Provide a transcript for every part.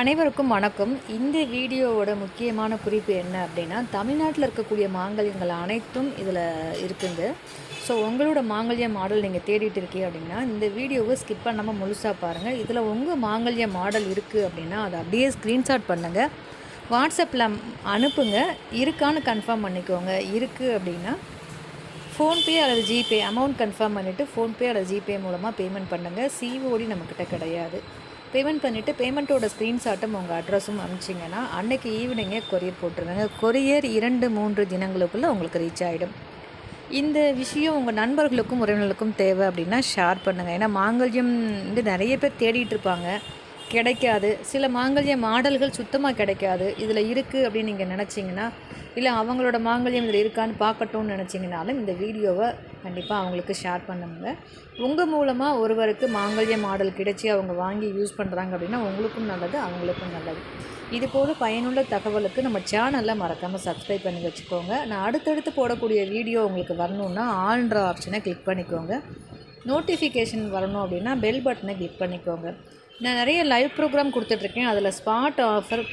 அனைவருக்கும் வணக்கம். இந்த வீடியோவோட முக்கியமான குறிப்பு என்ன அப்படின்னா தமிழ்நாட்டில் இருக்கக்கூடிய மாங்கல்யங்கள் அனைத்தும் இதில் இருக்குங்க. ஸோ உங்களோட மாங்கல்ய மாடல் நீங்கள் தேடிட்டு இருக்கீங்க அப்படின்னா இந்த வீடியோவை ஸ்கிப் பண்ணாமல் முழுசாக பாருங்கள் இதில் உங்கள் மாங்கல்ய மாடல் இருக்குது அப்படின்னா அதை அப்படியே ஸ்க்ரீன்ஷாட் பண்ணுங்கள் வாட்ஸ்அப்பில் அனுப்புங்க. இருக்கான்னு கன்ஃபார்ம் பண்ணிக்கோங்க. இருக்குது அப்படின்னா ஃபோன்பே அல்லது ஜிபே அமௌண்ட் கன்ஃபார்ம் பண்ணிவிட்டு ஃபோன்பே அல்லது ஜிபே மூலமாக பேமெண்ட் பண்ணுங்கள் சிஓடி நம்மக்கிட்ட கிடையாது. பேமெண்ட் பண்ணிவிட்டு பேமெண்ட்டோட ஸ்க்ரீன்ஷாட்டும் உங்கள் அட்ரஸும் அனுப்பிச்சிங்கன்னா அன்னைக்கு ஈவினிங்கே கொரியர் போட்டுருங்க. கொரியர் இரண்டு மூன்று தினங்களுக்குள்ளே உங்களுக்கு ரீச் ஆகிடும் இந்த விஷயம் உங்கள் நண்பர்களுக்கும் உறவினர்களுக்கும் தேவை அப்படின்னா ஷேர் பண்ணுங்கள் ஏன்னா மாங்கல்யம் வந்து நிறைய பேர் தேடிட்டு இருப்பாங்க. கிடைக்காது. சில மாங்கல்ய மாடல்கள் சுத்தமாக கிடைக்காது. இதில் இருக்குது அப்படின்னு நீங்கள் நினச்சிங்கன்னா இல்லை அவங்களோட மாங்கல்யம் இதில் இருக்கான்னு பார்க்கட்டும்னு நினச்சிங்கனாலும் இந்த வீடியோவை கண்டிப்பாக அவங்களுக்கு ஷேர் பண்ணுங்க. உங்கள் மூலமாக ஒருவருக்கு மாங்கல்ய மாடல் கிடைச்சி அவங்க வாங்கி யூஸ் பண்ணுறாங்க அப்படின்னா உங்களுக்கும் நல்லது அவங்களுக்கும் நல்லது. இது போல் பயனுள்ள தகவலுக்கு நம்ம சேனலில் மறக்காமல் சப்ஸ்கிரைப் பண்ணி வச்சுக்கோங்க. நான் அடுத்தடுத்து போடக்கூடிய வீடியோ உங்களுக்கு வரணுன்னா ஆல்ன்ற ஆப்ஷனை கிளிக் பண்ணிக்கோங்க. நோட்டிஃபிகேஷன் வரணும் அப்படின்னா பெல் பட்டனை கிளிக் பண்ணிக்கோங்க. நான் நிறைய லைவ் ப்ரோக்ராம் கொடுத்துட்ருக்கேன். அதில் ஸ்பாட் ஆஃபர்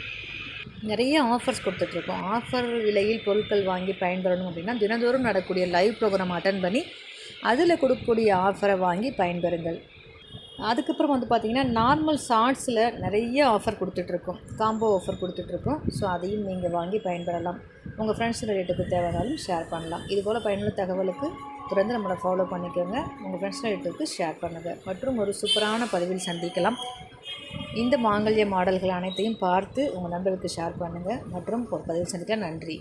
நிறைய ஆஃபர்ஸ் கொடுத்துட்ருக்கோம். ஆஃபர் விலையில் பொருட்கள் வாங்கி பயன்பெறணும் அப்படின்னா தினந்தோறும் நடக்கூடிய லைவ் ப்ரோக்ராம் அட்டன் பண்ணி அதில் கொடுக்கக்கூடிய ஆஃபரை வாங்கி பயன்பெறுங்கள். அதுக்கப்புறம் வந்து பார்த்திங்கன்னா நார்மல் ஷார்ட்ஸில் நிறைய ஆஃபர் கொடுத்துட்ருக்கோம். காம்போ ஆஃபர் கொடுத்துட்ருக்கோம். ஸோ அதையும் நீங்கள் வாங்கி பயன்பெறலாம். உங்கள் ஃப்ரெண்ட்ஸ் ரிலேட்டிவ்க்கு தேவைனாலும் ஷேர் பண்ணலாம். இது போல் பயனுள்ள தகவலுக்கு தொடர்ந்து நம்மளை ஃபாலோ பண்ணிக்கோங்க. உங்கள் ஃப்ரெண்ட்ஸ் ரிலேட்டுக்கு ஷேர் பண்ணுங்கள் மற்றும் ஒரு சூப்பரான பதிவில் சந்திக்கலாம். இந்த மாங்கல்ய மாடல்கள் அனைத்தையும் பார்த்து உங்கள் நண்பர்களுக்கு ஷேர் பண்ணுங்கள் மற்றும் ஒரு பதிவில் சந்திக்க நன்றி.